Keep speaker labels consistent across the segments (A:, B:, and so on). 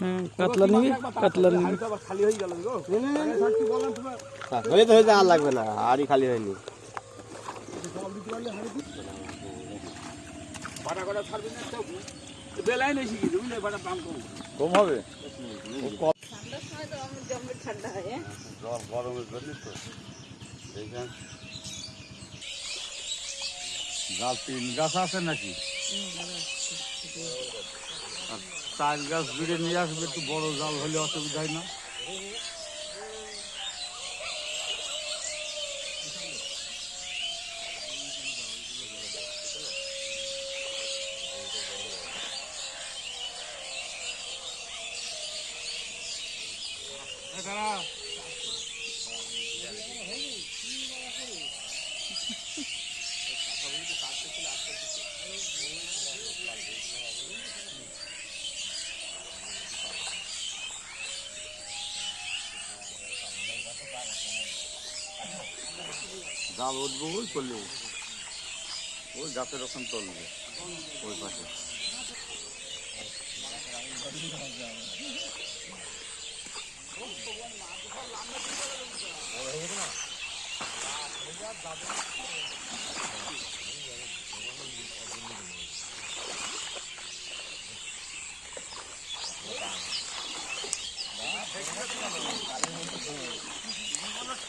A: হ্যাঁ কাতলা নিবি? কাতলা নিবি।
B: খালি হয়ে গেল গো কি
C: হয়েছে আর লাগবে না আরই খালি হয়নি।
B: তো কম
C: কম হবে?
D: তো ঠান্ডা হয় হ্যাঁ
C: গরমের জন্য তো এইখান তিন গাছ আছে। নাকি চার গাছ জুড়ে নিয়ে আসবে একটু বড় জাল হলে অসুবিধা হয় না। জাল উঠবো ওই গাছের ওখান চলবে ওই পাশে।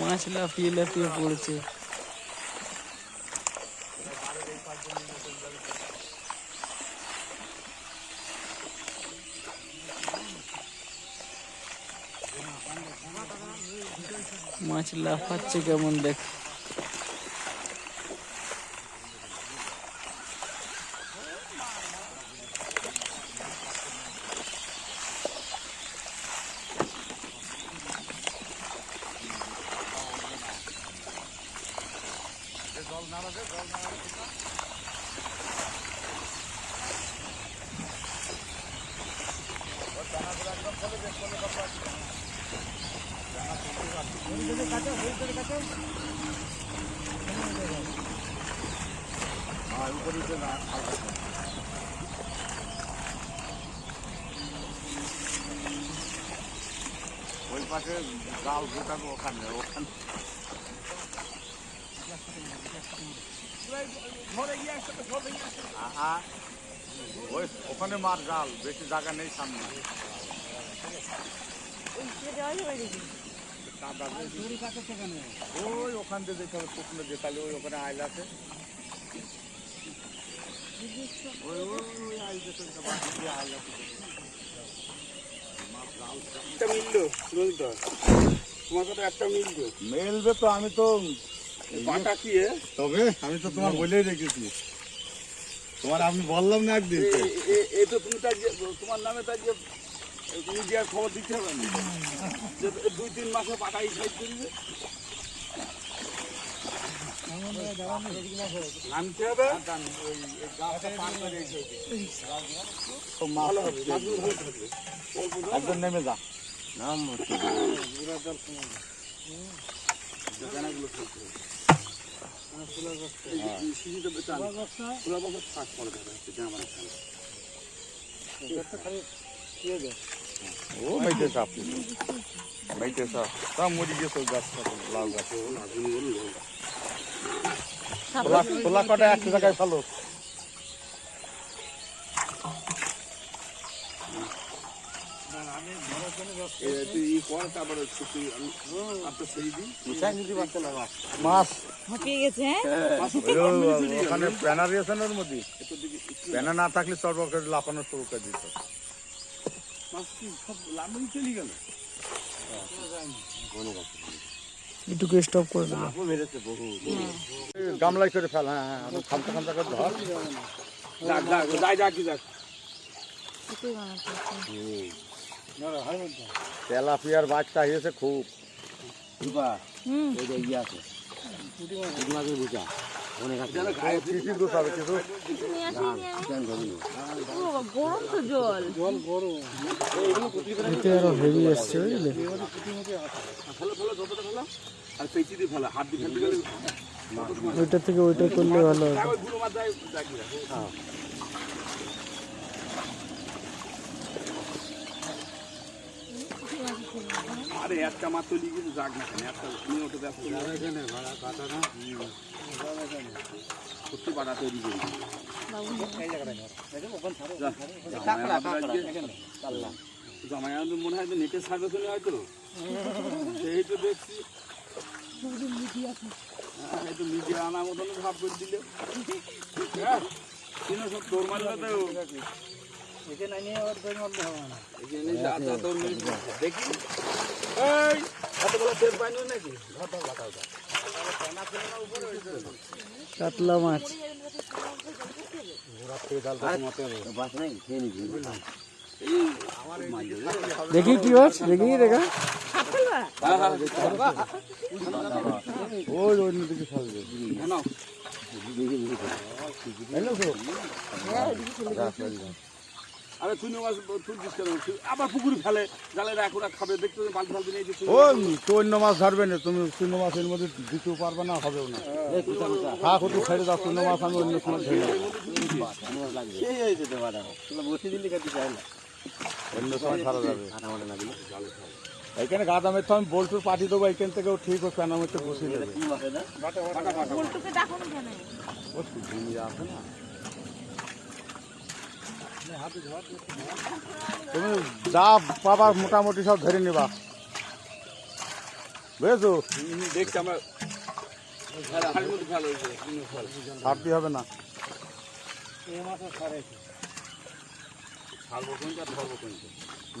A: মাছ লাফিয়ে লাফিয়ে পড়ছে। মাছ লাফাচ্ছে কেমন দেখ।
C: ওই পাশে জাল ঢুকাবো ওখানে। ওখানে ওই ওখানে মার জাল বেশি জায়গা নেই সামনে। ওই ওখান দিয়ে যেতে হবে শুকনো যেতালে ওই ওখানে আইল আছে। মেলবে তো আমি তো তবে আমি তো তোমার বলেই রেখেছি। তোমার আমি বললাম না একদিন
B: তোমার নামে তার যে তুমি যে খবর দিতে হবে যে দুই তিন মাসে পাটাই সাইড করবে। নামতে হবে।
C: একজন নেমে যা নাম
B: দানাগুলো থাকবে। এই যে শিশিতে বেচান, খোলা বছর ফাঁক পড়ে যাবে।
C: ও সাপ। সাপ। মরি গেছে গাছ লাউ গাছ। তোলা কটা জায়গায় ফেলো। মাছ।
D: হাঁপিয়ে গেছে হ্যাঁ?
C: ওখানে প্যানার রয়েছে না ওর মধ্যে? প্যানার না থাকলে সর্ব করে লাফানো শুরু করে দিত
B: মাছ কি সব লাম্বাই চলে গেল
A: এটুকু স্টপ করে দিল
C: গামলাই করে ফেল হ্যাঁ হ্যাঁ খামতা খামতা করে ধর।
B: যাক যাক যাই যাক যাক।
C: তেলাপিয়ার বাচ্চা হয়েছে খুব।
D: হুম।
C: দুধ হবে কিছু
D: গরম
A: এতে আরও হেভি আসছে বুঝলে? ওইটা থেকে ওইটা করলে ভালো হবে
B: যাক, ওই গুলো মাছ যায় যাক কি যাক। আরে একটা মাছ তো লিখে যাক না কেন একটা তুমি ওটা ব্যস্ত সত্যি বাটা তৈরি করি। জামাই মনে হয় নেটের সার্ভে শুনে হয়তো। সেই তো দেখছি। হ্যাঁ, তো মিডিয়া আনার মতন ভাব করে দিলে। হ্যাঁ, কিনো সব দৌড় মারলে তো এখানে যা যা দৌড় মেরেছে। দেখি। এই! এতগুলো তেল পাইনি নাকি?
A: কাতলা মাছ। দেখি কি মাছ দেখি দেখা।
B: হ্যাঁ, হ্যাঁ,
C: ওই ফেলবে।
B: আরে তুই মাছ তুলছিস কেন? আবার পুকুরে ফেলে জালে ওরা খাবে দেখতে বালতি ফালতি নেই যে তুই-
C: তো অন্য মাছ ধরবে না তুমি শূন্য মাছের মধ্যে দিতেও পারবে না হবেও না। থাক ওটু ছেড়ে দাও শূন্য মাছ আমি অন্য সময় ছেড়ে দেবো অন্য সময় ছাড়া যাবে। এইখানে গাদা তো আমি বল্টুর পাঠিয়ে দেবো এইখান থেকেও ঠিক ও প্যানার মধ্যে বসিয়ে দেবে। ও আছে না। তুমি যা পাবার মোটামুটি সব ধরে নিবা। বুঝেছ?
B: দেখছি আমরা।
C: ছাড়তে হবে না।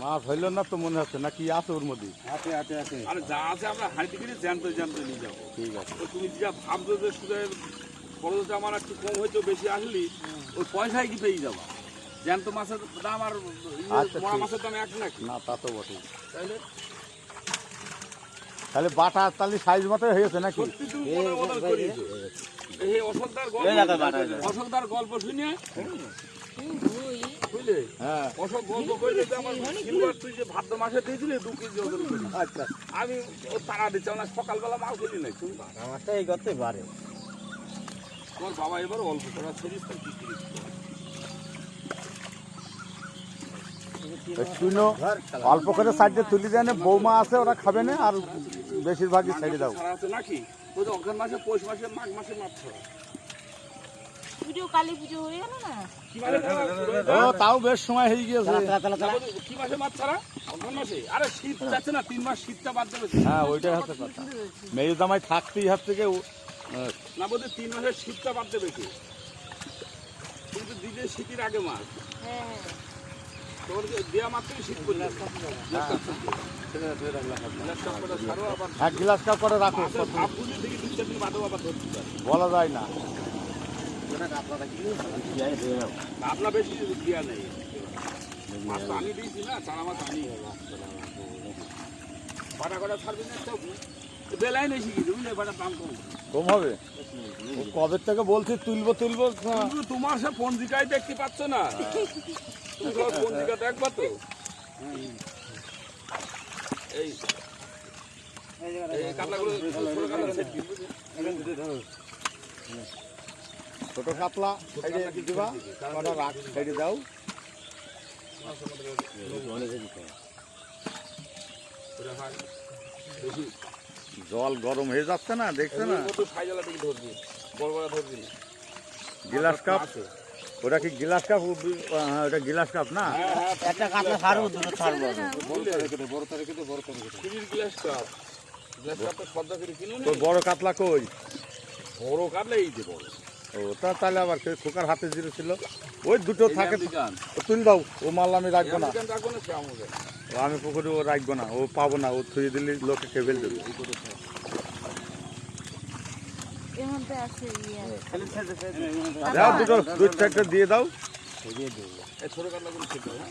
C: মাছ হইল না তো মনে হচ্ছে না কি আছে ওর মধ্যে?
B: আরে যা আছে আমরা হাড়িতে কিনে জ্যান্ত জ্যান্ত নিয়ে যাব।
C: ঠিক আছে।
B: তুমি যা ভাবছ যে খরচটা আমার একটু কম হয়তো বেশি আসলি ওই পয়সায় কি পেয়ে যাবা? জ্যান্ত মাছের দাম আর ইয়ে
C: আচ্ছা,
B: মরা মাছের দাম এক নাকি?
C: না তা তো বটে
B: তাহলে
C: তাহলে বাটা তাহলে সাইজ মতো হয়েছে নাকি?
B: তুমি। এই অশোকদার গল্প অশোকদার গল্প শুনে বুঝলে?
C: হ্যাঁ।
B: অশোক গল্প করলে আমার সিলভার তুই যে ভাদ্র মাসে দিয়েছিলি দু কেজি ওজন
C: আচ্ছা।
B: আমি ও তারা দিচ্ছি না সকালবেলা মাল খেলি নাই শুন
C: মাছটা এই করতে পারে
B: তোর বাবা এবার অল্প করা কি
C: শুনো অল্প করে সাইডে তুলি দেয় না বৌমা আছে ওরা খাবে না আর বেশিরভাগই ছেড়ে দাও।
B: নাকি? ওই যে অঘ্রান মাসে পৌষ মাসে মাঘ মাসে মাছ
D: পুজো কালী পুজো হয়ে গেল না?
C: ও তাও বেশ সময় হয়ে গিয়েছে।
B: কি মাসে মাছ ছাড়া মাসে? আরে শীত যাচ্ছে না তিন মাস শীতটা বাদ দেবে।
C: হ্যাঁ ওইটাই হচ্ছে কথা। মেয়ে জামাই থাকতেই হাত থেকে
B: না বলতে তিন মাসের শীতটা বাদ দেবে কি? কিন্তু দিদি শীতের আগে মাছ
D: হ্যাঁ।
C: এক গ্লাস কাপ করে রাখো।
B: ধরতে
C: বলা যায় না।
B: বেশি নেই। আমি দিয়েছি না চারা মাছ আমি বাটা কটা ছাড়বি না তো বেলায় নেই শিখি বুঝলে? বাটার দাম কম।
C: কম হবে? ও কবে থেকে বলছি তুলবো তুলবো।
B: তোমার সে পঞ্জিকায় দেখতে পাচ্ছ না। দেখবা তো এই এই ছোট কাতলা
C: সাইডে দিবা কটা রাখ সাইডে দাও জল গরম হয়ে যাচ্ছে না দেখছে না?
B: থেকে ধরবি বড় বড় ধরবি। না
C: গিলাস কাপ। ওটা কি গ্লাস কাপ হ্যাঁ ওটা গ্লাস কাপ না?
E: একটা কাতলা ছাড়বো দুটো ছাড়বো
B: স্টিলের গ্লাস কাপ। গ্লাস কাপটা সদ্যা করে কিনুন।
C: তোর বড় কাতলা কই?
B: বড় কাটলে এই যে বড়।
C: ও তা তাহলে আবার কে খোকার হাতে জিরো ছিল। ওই দুটো থাকে তুল দাও ও মাল আমি রাখব না। আমি পুকুরে ও রাখব না ও পাবো না ও থুয়ে দিলে লোকে কেবেল দেবে
D: মধ্যে আছে ইয়ে।
C: দাও দুটো দুই চারটে দিয়ে দাও।
B: এই ছোট হ্যাঁ?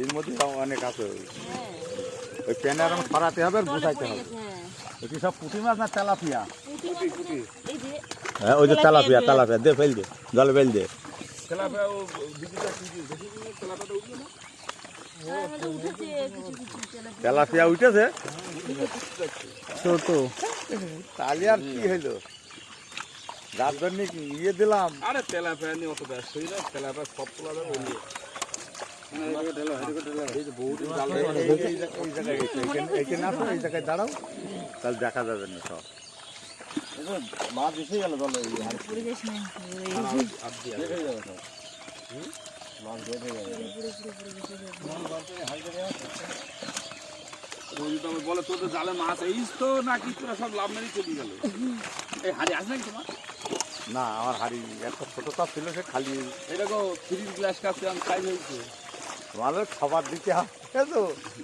C: এর মধ্যে অনেক আছে। ওই প্যানে আর সরাতে হবে আর গুছাইতে হবে।
D: হ্যাঁ।
C: এটি সব পুঁটি মাছ না তেলাপিয়া? হ্যাঁ ওই যে তেলাপিয়া তেলাপিয়া দে ফেল দে জলে ফেল দে।
B: Tilapia
D: tilapia.
C: উঠেছে
A: ছোট
C: তাহলে আর কি হইল যার জন্য ইয়ে দিলাম
B: আরে তেলাপিয়া নিয়ে অত ব্যস্ত হই না তেলাপিয়া সব তোলা যাবে
C: দাঁড়াও তাহলে দেখা যাবে না সব
E: মাছ এসে গেল জলে
D: নেই
B: রোজ তো বলে জালে মাছ এইস তো নাকি তোরা সব লাভ মেরে চলে গেল এই হাড়ি আছে নাকি তোমার
C: না আমার হাড়ি একটা ছোট কাপ ছিল সে খালি
B: দেখো ফ্রিজ গ্লাস কাপে আমি সাইজ হয়েছে
C: তোমাদের খাবার দিতে হবে তো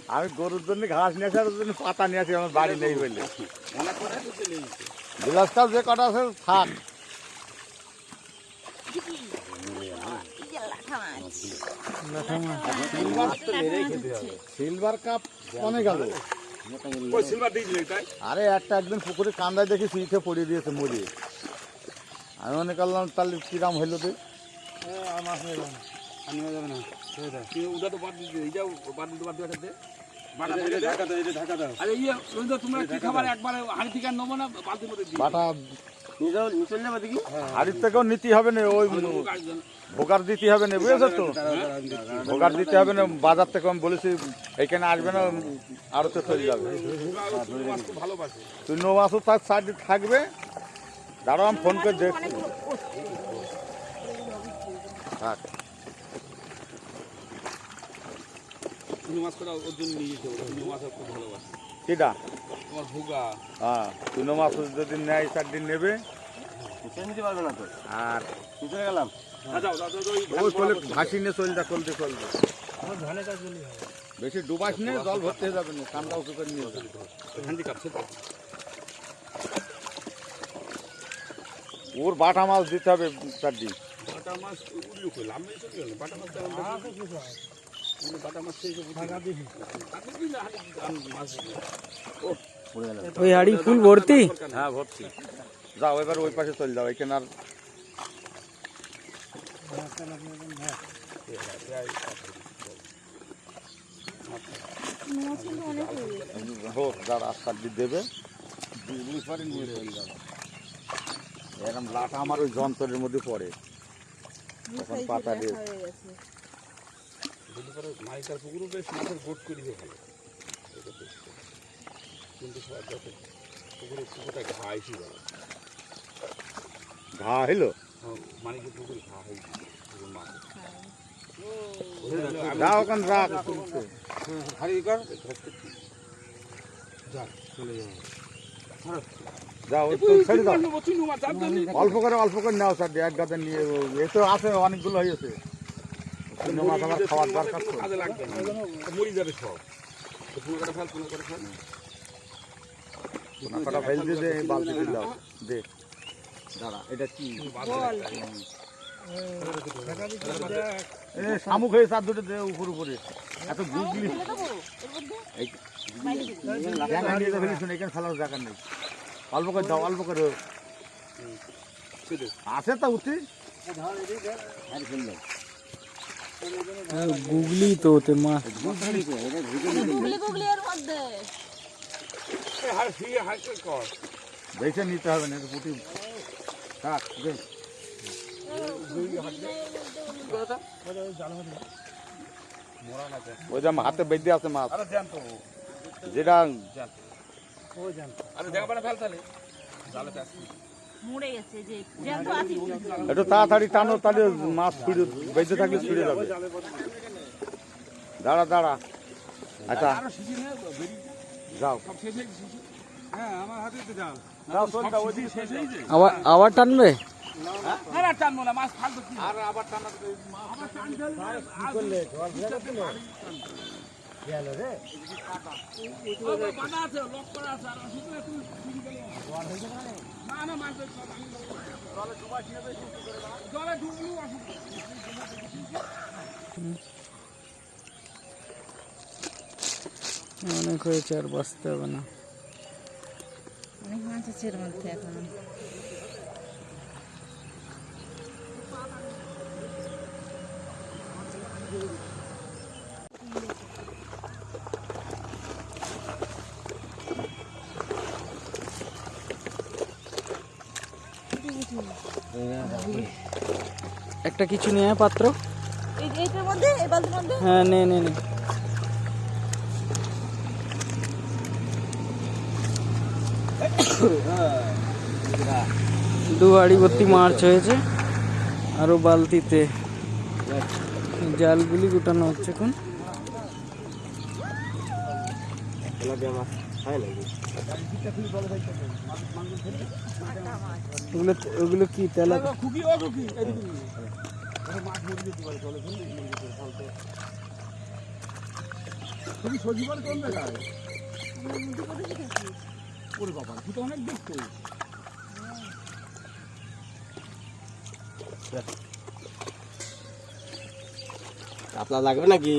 C: আমি গরুর জন্য ঘাস নিয়ে আসি আর ওর জন্য পাতা নিয়ে আসি আমার বাড়ি নেই বলে।
B: অনেক করে তো চলে গেছে
C: গ্লাস কাপ যে কটা আছে থাক
D: এই যে লাঠা মাছ
C: সিলভার কাপ অনেক আরে একটা একদিন পুকুরে কান্দায় দেখি সিঁড়িতে পড়িয়ে দিয়েছে মরে আমি মনে করলাম তাহলে কিরাম হইল তো
B: তুই ইয়ে
C: বাটা হাড়ির থেকেও নিতে হবে না ওই ভোগার দিতে হবে না বুঝেছ তো? ভোগার দিতে হবে না বাজার থেকে আমি বলেছি এখানে আসবে না আরও তো চলে যাবে। তুই নো মাসও তার সাইডে থাকবে দাঁড়াও আমি ফোন করে দেখছি। থাক।
B: মাছ করে ওর জন্য নিয়ে যেতে হবে মাছ খুব ভালোবাসে।
C: কিটা
B: তোমার ভুগা
C: হ্যাঁ তুই মাছ যদি নেয় চার দিন নেবে।
E: নিতে পারবে না তো?
C: আর
E: নিচে গেলাম।
B: যাও যাও যাও যাও, ওই
C: ওই চলে ভাসি নিয়ে চলতে চলতে চলবে বেশি ডুবাস নিয়ে জল ভর্তি হয়ে যাবে না কান্দা উঁচু করে নিয়ে ওর বাটা মাছ দিতে হবে চার দিন।
B: বাটা মাছ বাটা মাছ বাটা মাছ
A: ওই হাড়ি ফুল ভর্তি?
C: হ্যাঁ ভর্তি। যাও এবার ওই পাশে চলে যাও এখানে আর
D: হয়ে
C: হোক যারা রাস্তা দিয়ে দেবে। এরকম লাটা আমার ওই যন্ত্রের মধ্যে পড়ে। তখন পাতা দিয়ে
D: গেছে
B: যদি পরে মাইকার পুকুরও বেশ মাছের গোট করে দিয়ে ভালো। এটা বেশ। কিন্তু সব পুকুরে পুকুরটা ঘা এসে গেল
C: ঘা হইল?
B: মানে কি পুকুরে ঘা হয়েছে? পুকুর মাছ
C: যা ওখানে রাখ
B: হারিয়ে কর যা চলে যাও।
C: যাও ছেড়ে দাও।
B: চিনু মাছ যার জন্য
C: অল্প করে অল্প করে নাও স্যার এক গাদা নিয়ে এ তো আছে অনেকগুলো হয়েছে মাছ আমার খাওয়ার দরকার তো।
B: মরি যাবে সব। করে ফেল করে ফেল?
C: কটা ফেল দিয়ে দে বালতি দিলাম দে। দাঁড়া এটা কি? শামুক হয়ে চার দুটো দে উপর উপরে। এত গুগলি এখানে ফেলার জায়গা নেই। অল্প করে দাও অল্প করে। আছে তো উঠি।
A: হ্যাঁ, গুগলি তো ওতে মাছ
D: গুগলি গুগলি এর মধ্যে।
C: বেছে নিতে হবে না পুঁটি থাক ওই যে হাতে বেঁধে আছে মাছ।
B: আরে জান তো
C: যেটা
B: দেখা
C: একটু তাড়াতাড়ি টানো তাহলে মাছ ছুড়ে বেঁধে থাকলে ছুড়ে যাবে। দাঁড়া দাঁড়া। আচ্ছা। যাও।
B: সব শেষ হয়ে হ্যাঁ আমার হাতে তো হয়েছে
A: আবার টানবে।
B: জলে
A: অনেক হয়েছে আর বাঁচতে হবে না।
D: অনেক মাছ আছে এর মধ্যে এখন।
A: একটা কিছু নিয়ে পাত্র।
D: এইটার মধ্যে এই বালতির মধ্যে?
A: হ্যাঁ নে নে নে। দু হাড়ি ভর্তি মাছ হয়েছে, আরও বালতিতে জালগুলি গুটানো হচ্ছে এখন ওগুলো ওগুলো কি, তেলা।
B: তুমি সজীবন কোন জায়গায় ওরে বাবা তুই তো অনেক দেখতো
E: আপনার লাগবে নাকি?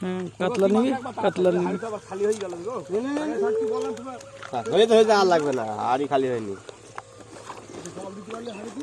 A: হুম কাতলা নিবি? কাতলা নিবি।
B: হাড়িটা আবার খালি হয়ে গেল গো। কি বললাম তোমার?
E: হ্যাঁ, হয়েছে হয়েছে আর লাগবে না। আরই খালি হয়নি।
B: জল দিতে পারলে হাড়ি কি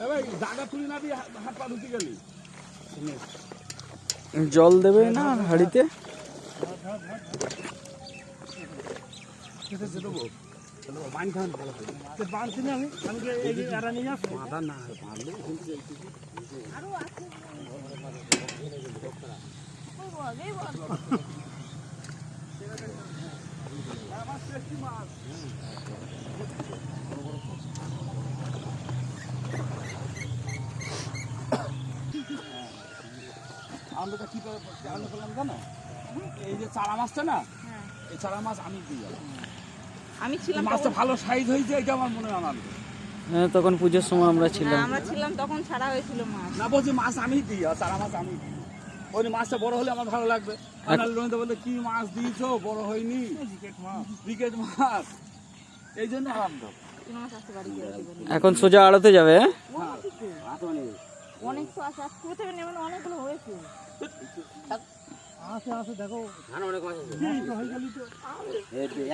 B: জায়গা তুলি না দিয়ে হাত- পা ঢুকে গেলি।
A: জল দেবে না হাড়িতে?
B: আমরা কি করে আনন্দ করলাম জানো? এই যে চারা মাছটা না এই চারা মাছ আমি দিই
D: আমি ছিলাম
B: মাছটা ভালো সাইজ হয়েছে এটা আমার মনে হয় আনন্দ
A: হ্যাঁ তখন পুজোর সময় আমরা ছিলাম।
D: আমরা ছিলাম তখন ছাড়া হয়েছিল মাছ।
B: না বলছি মাছ আমি দিই চারা মাছ আমি দিই ওই মাছটা বড় হলে আমার ভালো লাগবে। আর রোহিত বলতে কি মাছ দিয়েছ? বড় হয়নি। ক্রিকেট মাছ। ক্রিকেট মাছ। এই জন্য আনন্দ।
A: এখন সোজা আড়তে যাবে হ্যাঁ?
D: অনেক তো আছে আর কোথায় নেবেন? অনেকগুলো হয়েছে।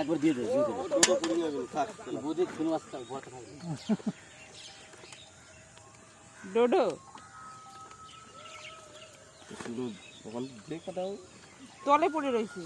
E: একবার দিয়ে দেবে
D: ডোডো। তলে পড়ে রয়েছে।